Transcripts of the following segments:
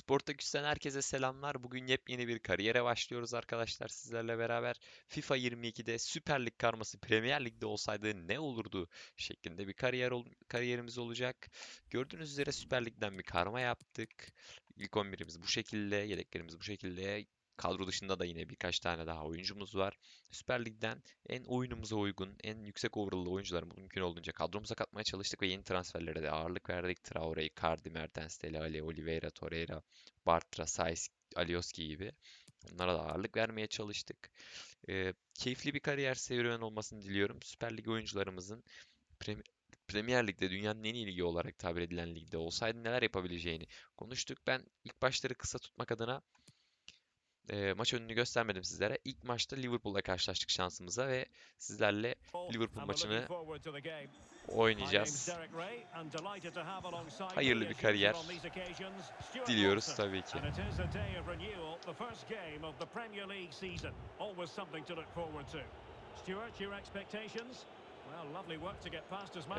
Sportaküs'ten herkese selamlar. Bugün yepyeni bir kariyere başlıyoruz arkadaşlar sizlerle beraber. FIFA 22'de Süper Lig karması Premier Lig'de olsaydı ne olurdu şeklinde bir kariyer ol- kariyerimiz olacak. Gördüğünüz üzere Süper Lig'den bir karma yaptık. İlk 11'imiz bu şekilde, yedeklerimiz bu şekilde. Kadro dışında da yine birkaç tane daha oyuncumuz var. Süper Lig'den en oyunumuza uygun, en yüksek overall'lı oyuncularımızı mümkün olduğunca kadromuza katmaya çalıştık ve yeni transferlere de ağırlık verdik. Traore, Icardi, Mertens, Dele Alli, Oliveira, Torreira, Bartra, Saiz, Alioski gibi. Onlara da ağırlık vermeye çalıştık. Ee, keyifli bir kariyer serüveni olmasını diliyorum. Süper Lig oyuncularımızın Prem- Premier Lig'de dünyanın en iyi ligi olarak tabir edilen ligde olsaydı neler yapabileceğini konuştuk. Ben ilk başları kısa tutmak adına e, maç önünü göstermedim sizlere. İlk maçta Liverpool'la karşılaştık şansımıza ve sizlerle Liverpool maçını oynayacağız. Hayırlı bir kariyer Diliyoruz tabii ki.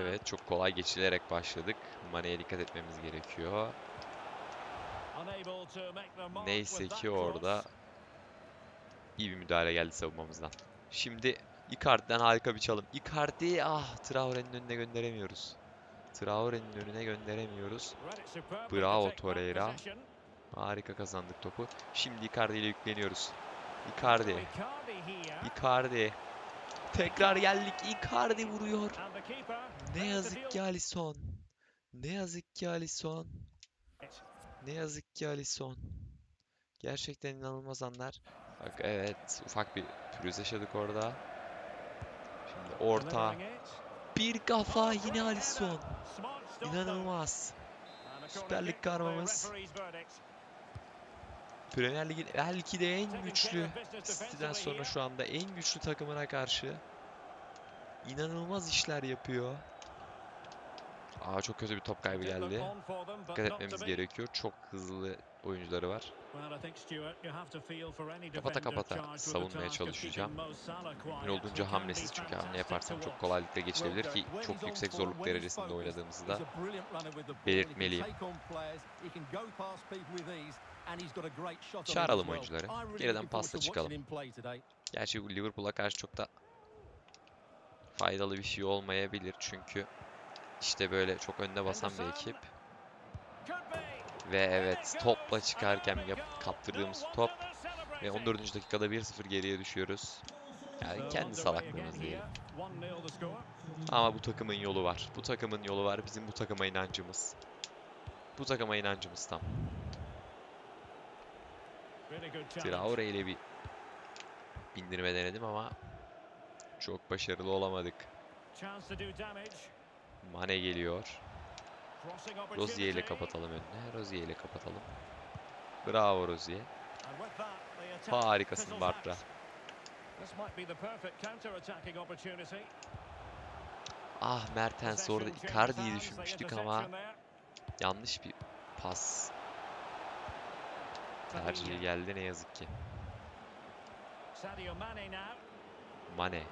Evet çok kolay geçilerek başladık. Mane'ye dikkat etmemiz gerekiyor. Neyse ki orada iyi bir müdahale geldi savunmamızdan. Şimdi Icardi'den harika bir çalım. Icardi ah Traore'nin önüne gönderemiyoruz. Traore'nin önüne gönderemiyoruz. Bravo Torreira. Harika kazandık topu. Şimdi Icardi ile yükleniyoruz. Icardi. Icardi. Tekrar geldik. Icardi vuruyor. Ne yazık ki Alisson. Ne yazık ki Alisson. Ne yazık ki Alisson. Gerçekten inanılmaz anlar. Bak evet ufak bir pürüz yaşadık orada. Şimdi orta. Bir kafa yine Alisson. İnanılmaz. Süper Lig karmamız. Premier Lig'in belki de en güçlü City'den sonra şu anda en güçlü takımına karşı inanılmaz işler yapıyor. Aa çok kötü bir top kaybı geldi. Dikkat etmemiz gerekiyor. Çok hızlı oyuncuları var. Kapata kapata savunmaya çalışacağım. Mümkün olduğunca hamlesiz çünkü hamle yaparsam çok kolaylıkla geçilebilir ki çok yüksek zorluk derecesinde oynadığımızı da belirtmeliyim. Çağıralım oyuncuları. Geriden pasla çıkalım. Gerçi Liverpool'a karşı çok da faydalı bir şey olmayabilir çünkü işte böyle çok önde basan bir ekip. Ve evet topla çıkarken yap- kaptırdığımız top ve 14. dakikada 1-0 geriye düşüyoruz. Yani kendi salaklığımız diyelim. Ama bu takımın yolu var. Bu takımın yolu var. Bizim bu takıma inancımız. Bu takıma inancımız tam. Traore ile bir bindirme denedim ama çok başarılı olamadık. Mane geliyor. Rozier ile kapatalım önüne. Rozier ile kapatalım. Bravo Rozier. Harikasın Bartra. Ah Mertens orada Icardi'yi düşünmüştük ama yanlış bir pas tercihi geldi ne yazık ki. Mane.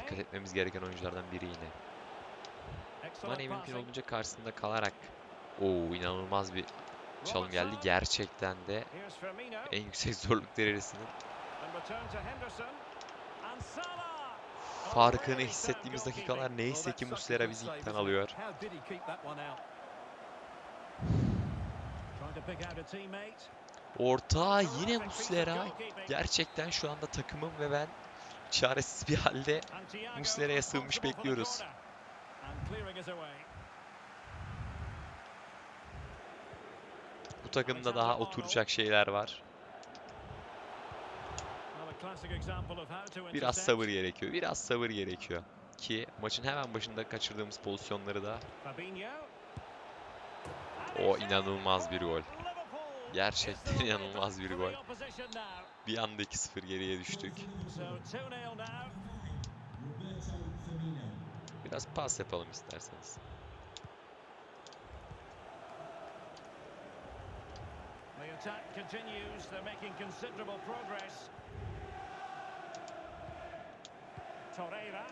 Dikkat etmemiz gereken oyunculardan biri yine. Mane mümkün olduğunca karşısında kalarak Oo inanılmaz bir çalım geldi. Gerçekten de en yüksek zorluk derecesinin farkını hissettiğimiz dakikalar neyse ki Muslera bizi ipten alıyor. Orta yine Muslera. Gerçekten şu anda takımım ve ben çaresiz bir halde Muslera'ya sığınmış bekliyoruz. Bu takımda daha oturacak şeyler var. Biraz sabır gerekiyor. Biraz sabır gerekiyor. Ki maçın hemen başında kaçırdığımız pozisyonları da o inanılmaz bir gol. Gerçekten inanılmaz bir gol. Bir anda 2-0 geriye düştük. Biraz pas yapalım isterseniz. The attack continues. They're making considerable progress. Torreira.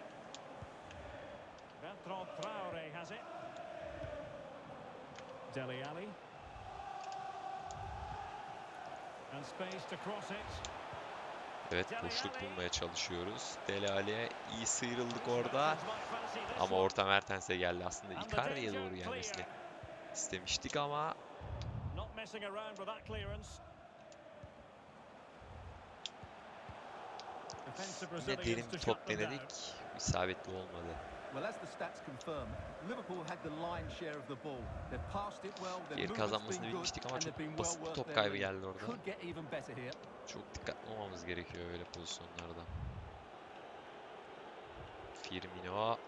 Bertrand Traore has it. Dele Alli. Finds space to cross it. Evet boşluk bulmaya çalışıyoruz. Dele Alli'ye iyi sıyrıldık orada. Ama orta Mertens'e geldi. Aslında Icardi'ye doğru gelmesini istemiştik ama yine derin bir top denedik. İsabetli olmadı. Well, as the stats confirm, Liverpool had the lion's share of the ball. They passed it well, their Geri movement's kazanmasını bilmiştik ama çok basit well bir top kaybı geldi orada. Could get even better here. Çok dikkatli olmamız gerekiyor öyle pozisyonlarda. Firmino.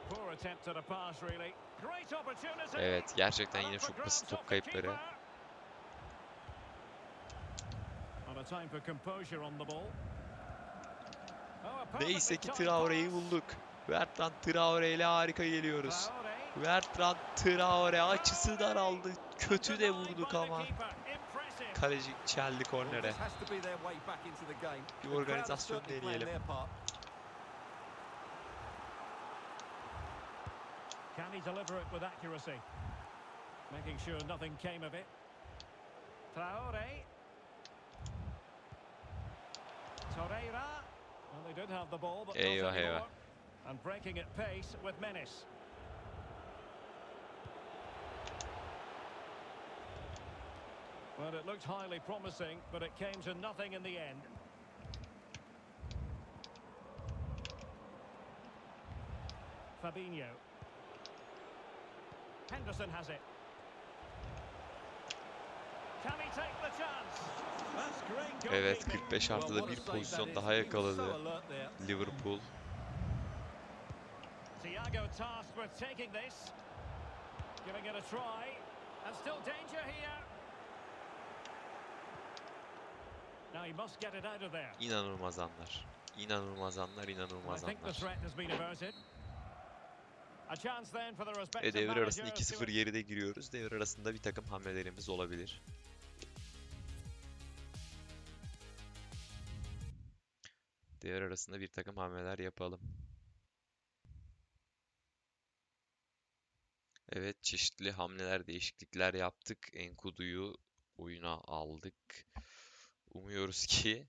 Evet gerçekten yine çok basit top kayıpları. keeper. And a time for composure on the ball. Oh, Neyse ki Traore'yi bulduk. Bertrand Traore ile harika geliyoruz. Bertrand Traore açısı daraldı. Kötü de vurduk ama. Kaleci çeldi kornere. Bir organizasyon deneyelim. Can he deliver it with accuracy? Making sure nothing came of it. Traore. Torreira. Well, they did have the ball, but Eyvah, eyvah. And breaking at pace with menace. Well, it looked highly promising, but it came to nothing in the end. Fabinho. Henderson has it. Can he take the chance? That's great Evet 45 Well, artıda bir save pozisyon daha He was so yakaladı. Liverpool. Thiago tasked with taking this. Giving it a try. And still danger here. Now he must get it out of there. İnanılmaz anlar. İnanılmaz anlar, inanılmaz anlar. respective devre arasında managers to 2-0 geride giriyoruz. Devre arasında bir takım hamlelerimiz olabilir. Devre arasında bir takım hamleler yapalım. Evet, çeşitli hamleler, değişiklikler yaptık. Enkudu'yu oyuna aldık. Umuyoruz ki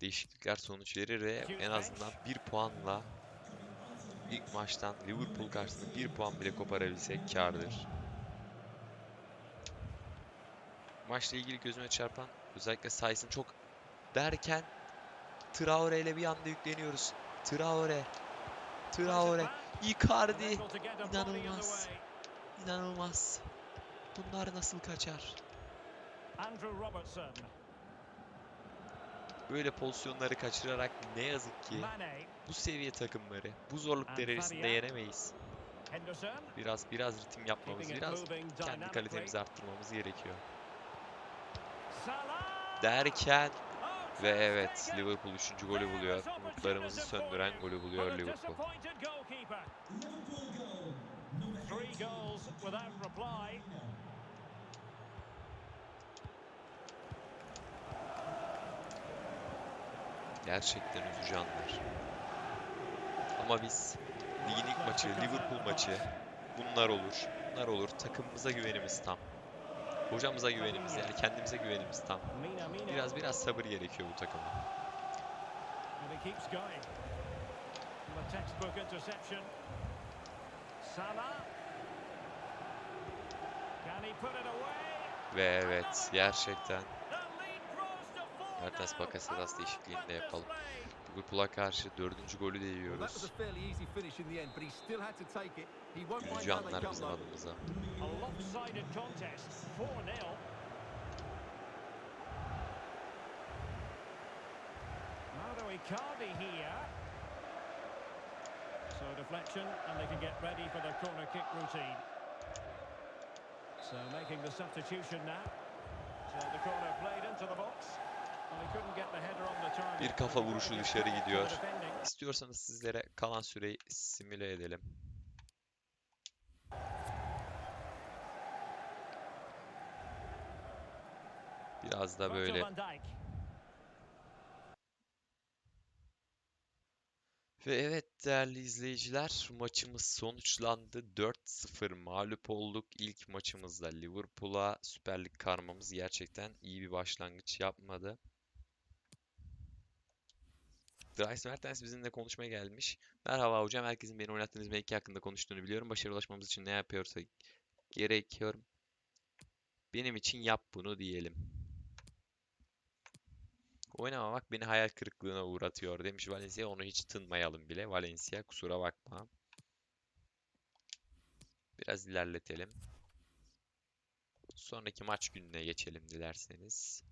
değişiklikler sonuç verir ve en azından bir puanla ilk maçtan Liverpool karşısında bir puan bile koparabilsek kârdır. Maçla ilgili gözüme çarpan özellikle Says'ın çok derken Traore ile bir anda yükleniyoruz. Traore, Traore, Icardi, inanılmaz. İnanılmaz. Bunlar nasıl kaçar? Andrew Robertson. Böyle pozisyonları kaçırarak ne yazık ki bu seviye takımları bu zorluk derecesinde yenemeyiz. Biraz biraz ritim yapmamız, biraz kendi kalitemizi arttırmamız gerekiyor. Derken Oh, ve evet. Liverpool 3. golü buluyor. Umutlarımızı söndüren golü buluyor Liverpool. Three goals without reply. Gerçekten üzücü anlar. Ama biz ligin ilk maçı, Liverpool maçı bunlar olur. Bunlar olur. Takımımıza güvenimiz tam. Hocamıza güvenimiz yani kendimize güvenimiz tam. Biraz biraz sabır gerekiyor bu takıma. And he keeps going. And the textbook interception. Salah. Can he put it away? Ve evet gerçekten Mertens. Bakasetas değişikliğini de yapalım. Liverpool'a karşı dördüncü golü de yiyoruz. a fairly easy finish in the end, but he still had to take it. He won't mind Üzücü how they anlar bizim adımıza. A lopsided contest. 4-0. Mauro Icardi here. So deflection, and they can get ready for the corner kick routine. So making the substitution now. So the corner played into the box. And he couldn't get the header on the target. Bir kafa vuruşu dışarı gidiyor. İstiyorsanız sizlere kalan süreyi simüle edelim. Biraz da böyle. Ve evet Değerli izleyiciler maçımız sonuçlandı. 4-0 mağlup olduk. İlk maçımızda Liverpool'a Süper Lig karmamız gerçekten iyi bir başlangıç yapmadı. Dries Mertens bizimle konuşmaya gelmiş. Merhaba hocam. Herkesin beni oynattığınız mevki hakkında konuştuğunu biliyorum. Başarı ulaşmamız için ne yapıyorsa gerekiyor. Benim için yap bunu diyelim. Oynamamak beni hayal kırıklığına uğratıyor demiş Valencia. Onu hiç tınmayalım bile. Valencia kusura bakma. Biraz ilerletelim. Sonraki maç gününe geçelim dilerseniz.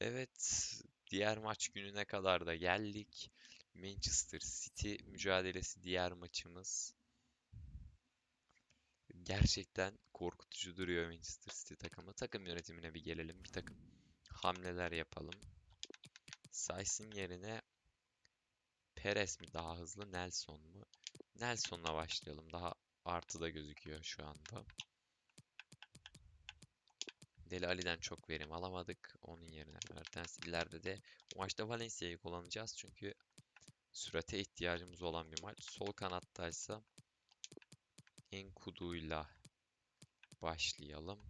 Evet, diğer maç gününe kadar da geldik. Manchester City mücadelesi diğer maçımız. Gerçekten korkutucu duruyor Manchester City takımı. Takım yönetimine bir gelelim. Bir takım hamleler yapalım. Says'ın yerine Perez mi daha hızlı, Nelson mu? Nelson'la başlayalım. Daha artıda gözüküyor şu anda. Deli Ali'den çok verim alamadık. Onun yerine Mertens ileride de bu maçta Valencia'yı kullanacağız. Çünkü sürate ihtiyacımız olan bir maç. Sol kanattaysa Enkudu'yla başlayalım.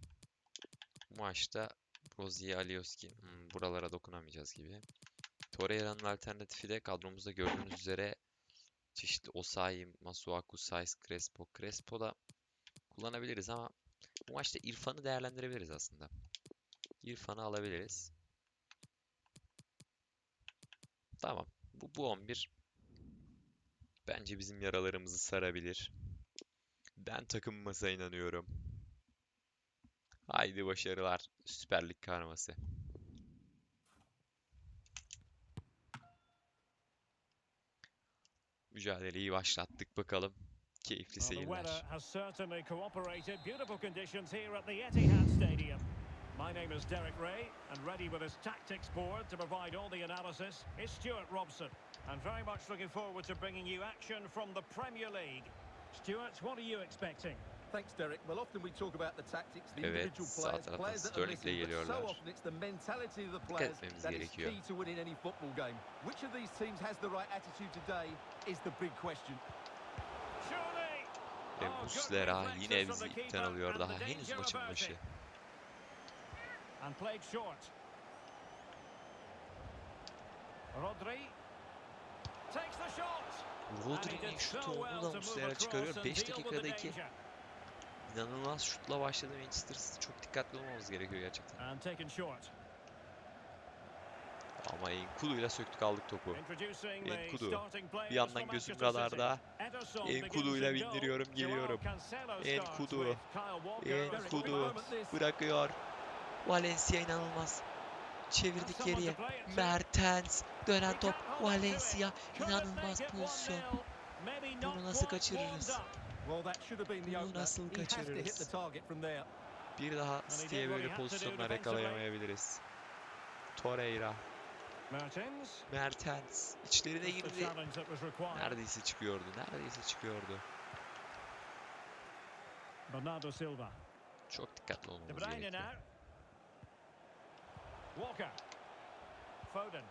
Bu maçta Brozier, Alioski hmm, buralara dokunamayacağız gibi. Torreira'nın alternatifi de kadromuzda gördüğünüz üzere çeşitli Osayi, Masuaku, Saiz, Crespo. Crespo da kullanabiliriz ama bu maçta İrfan'ı değerlendirebiliriz aslında. İrfan'ı alabiliriz. Tamam. Bu, bu 11 bence bizim yaralarımızı sarabilir. Ben takımımıza inanıyorum. Haydi başarılar. Süper Lig karması. Mücadeleyi başlattık bakalım. Keyifli seyirler. weather has certainly cooperated. Beautiful conditions here at the Etihad Stadium. My name is Derek Ray, and ready with his tactics board to provide all the analysis is Stuart Robson. And very much looking forward to bringing you action from the Premier League. Stuart, what are you expecting? Thanks, Derek. Well, often we talk about the tactics, the Evet, individual players, players that are missing, but so often it's the mentality of the players etmemiz that is gerekiyor. key to winning any football game. Which of these teams has the right attitude today is the big question. Surely! Ve Oh, good Muslera yine from bizi the ipten alıyor. and Daha henüz danger maçın başı. And played short. Rodri takes the shot. Rodri'nin şutunu well da to move Muslera across çıkarıyor. and 5 deal with the dakikada 2 danger. inanılmaz şutla başladı Manchester City. Çok dikkatli olmamız gerekiyor gerçekten. Ama Enkudu'yla söktük aldık topu. Enkudu. Bir yandan gözüm radarda. İn goal. bindiriyorum, geliyorum. Enkudu. Enkudu bırakıyor. Valencia inanılmaz. Çevirdik geriye. Mertens dönen top. Valencia inanılmaz pozisyon. Bunu nasıl kaçırırız? Bunu nasıl kaçırırız? Bir daha City'ye böyle pozisyonlar yakalayamayabiliriz. Torreira, Mertens. Mertens içlerine girdi. Neredeyse çıkıyordu. Neredeyse çıkıyordu. Bernardo Silva. Çok dikkatli olmamız gerekiyor. Walker. Foden.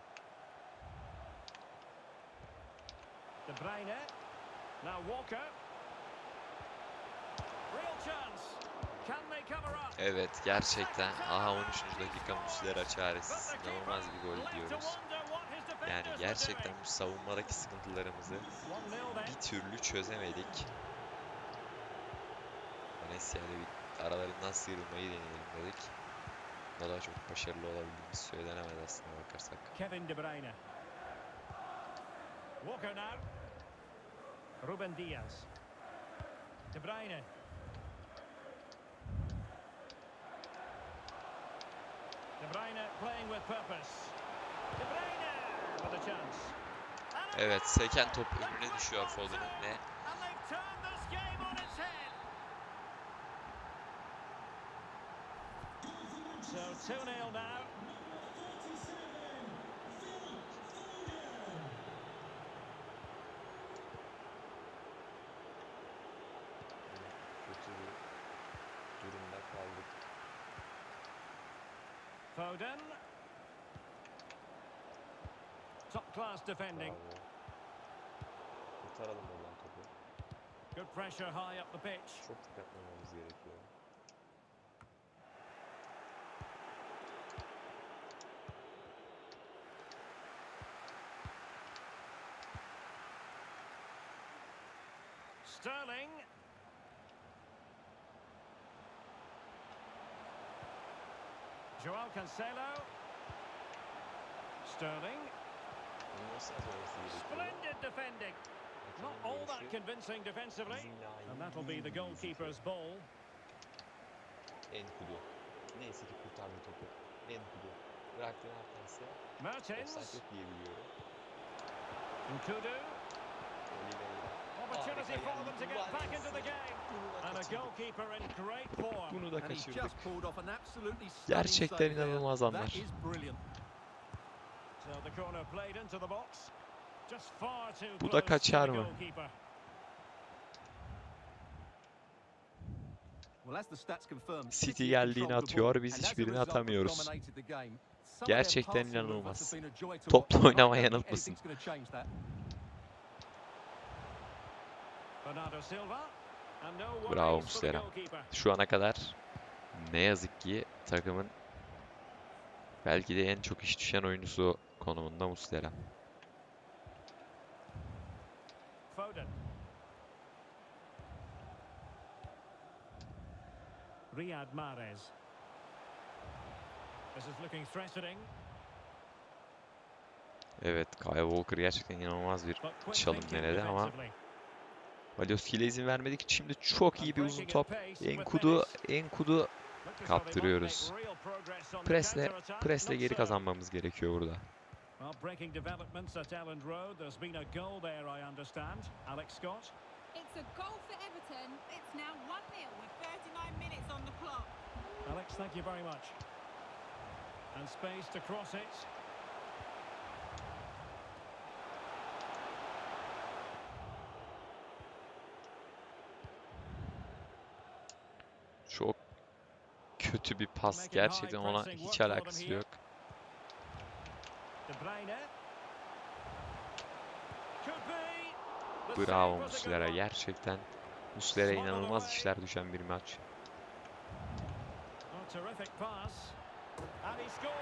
De Bruyne. Now Walker. Real chance. Can they cover up? Evet gerçekten. Aha 13. dakika Muslera çaresiz. İnanılmaz bir gol diyoruz. Yani gerçekten bu savunmadaki sıkıntılarımızı bir türlü çözemedik. Valencia'yla bir aralarından sıyrılmayı deneyelim dedik. Da çok başarılı olabildiğimiz söylenemez aslında bakarsak. Kevin De Bruyne. Walker now. Ruben Diaz. De Bruyne. De Bruyne playing with purpose. De Bruyne with a chance. Evet seken top önüne düşüyor Foden'ın ve So 2-0 now. kötü bir. Foden. Top class defending. Kurtaralım oradan topu. Good pressure high up the pitch. Çok dikkatli olmamız gerekiyor. Sterling. Joao Cancelo. Sterling. Splendid defending. Not all that convincing defensively. And that'll be the goalkeeper's ball. Enkudu. Neyse ki kurtardı topu. Enkudu. Bıraktı Mertens'e. Mertens. Offside yok diye biliyorum. Nkudu. Opportunity for them to get back into the game. And a goalkeeper in great form. Bunu da kaçırdık. Gerçekten inanılmaz anlar. Bu da kaçar mı? goalkeeper. Well, as the stats confirm, City geldiğini atıyor, biz hiçbirini atamıyoruz. Gerçekten inanılmaz. have been a joy to Topla watch, and I oynamaya don't think yanıltmasın. anything's gonna change that. Bernardo Silva. And no Bravo Muslera. Şu ana kadar ne yazık ki takımın belki de en çok iş düşen oyuncusu konumunda Muslera. Foden. Riyad Mahrez. This is looking threatening, Evet, Kyle Walker gerçekten inanılmaz bir Çalım denedi ama. Valioski'yle izin vermedik. Şimdi çok iyi bir uzun top. Enkudu. Enkudu kaptırıyoruz. Presle, presle geri kazanmamız gerekiyor burada. Well, breaking developments at Elland Road. There's been a goal there, I understand. Alex Scott. It's a goal for Everton. It's now 1-0 with 39 minutes on the clock. Alex, thank you very much. And space to cross it. Çok kötü bir pas. Gerçekten ona hiç alakası yok. Bravo Muslera. Gerçekten Muslera inanılmaz işler düşen bir maç. Oh, terrific pass.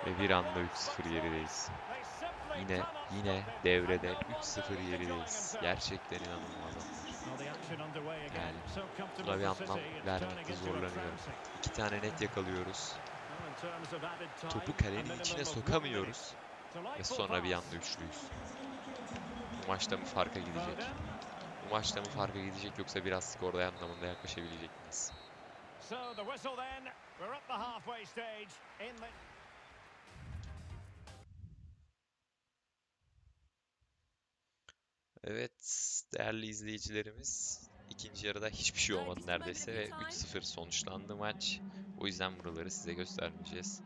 Ve bir anda one 3-0 foot gerideyiz. Yine yine devrede And no 3-0 wonder he's enjoying gerideyiz. Gerçekten inanılmaz. Yani buna bir anlam vermekte zorlanıyorum. İki tane net yakalıyoruz. Topu kalenin içine sokamıyoruz. Ve sonra bir anda üçlüyüz. Bu maçta mı farka gidecek? Bu maçta mı farka gidecek yoksa biraz skor anlamında yaklaşabilecek miyiz? So the whistle then. We're at the halfway stage in the Evet, değerli izleyicilerimiz, ikinci yarıda hiçbir şey olmadı neredeyse ve 3-0 sonuçlandı maç. O yüzden buraları size göstermeyeceğiz.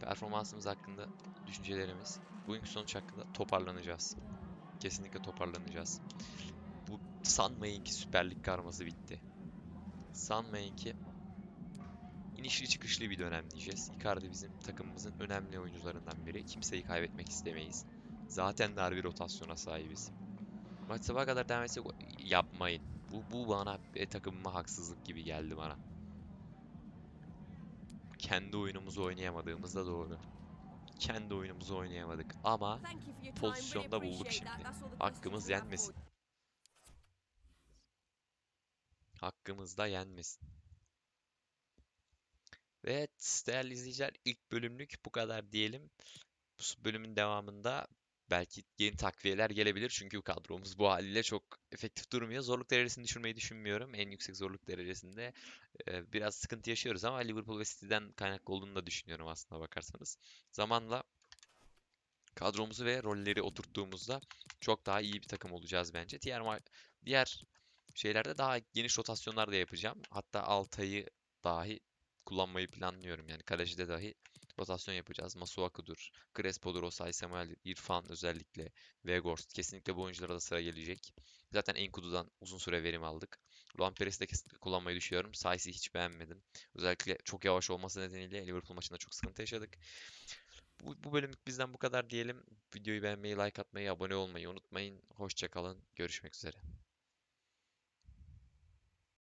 Performansımız hakkında düşüncelerimiz, bugünkü sonuç hakkında toparlanacağız. Kesinlikle toparlanacağız. Bu sanmayın ki Süper Lig karması bitti. Sanmayın ki inişli çıkışlı bir dönem diyeceğiz. Icardi bizim takımımızın önemli oyuncularından biri. Kimseyi kaybetmek istemeyiz. Zaten dar bir rotasyona sahibiz. Maç sabaha kadar devam etsek o- yapmayın. Bu, bu bana ve takımıma haksızlık gibi geldi bana. Kendi oyunumuzu oynayamadığımız da doğru. Kendi oyunumuzu oynayamadık ama pozisyonda bulduk şimdi. Hakkımız yenmesin. Hakkımızda yenmesin. Evet değerli izleyiciler ilk bölümlük bu kadar diyelim. Bu bölümün devamında belki yeni takviyeler gelebilir çünkü kadromuz bu haliyle çok efektif durmuyor. Zorluk derecesini düşürmeyi düşünmüyorum. En yüksek zorluk derecesinde e, biraz sıkıntı yaşıyoruz ama Liverpool ve City'den kaynaklı olduğunu da düşünüyorum aslında bakarsanız. Zamanla kadromuzu ve rolleri oturttuğumuzda çok daha iyi bir takım olacağız bence. Diğer diğer şeylerde daha geniş rotasyonlar da yapacağım. Hatta Altay'ı dahi kullanmayı planlıyorum. Yani kalecide dahi rotasyon yapacağız. Masuaku'dur, Crespo'dur, Osay Samuel, İrfan özellikle, Weghorst. Kesinlikle bu oyunculara da sıra gelecek. Zaten Enkudu'dan uzun süre verim aldık. Luan Perez'i de kesinlikle kullanmayı düşünüyorum. Saiz'i hiç beğenmedim. Özellikle çok yavaş olması nedeniyle Liverpool maçında çok sıkıntı yaşadık. Bu, bu bölümlük bizden bu kadar diyelim. Videoyu beğenmeyi, like atmayı, abone olmayı unutmayın. Hoşça kalın. Görüşmek üzere.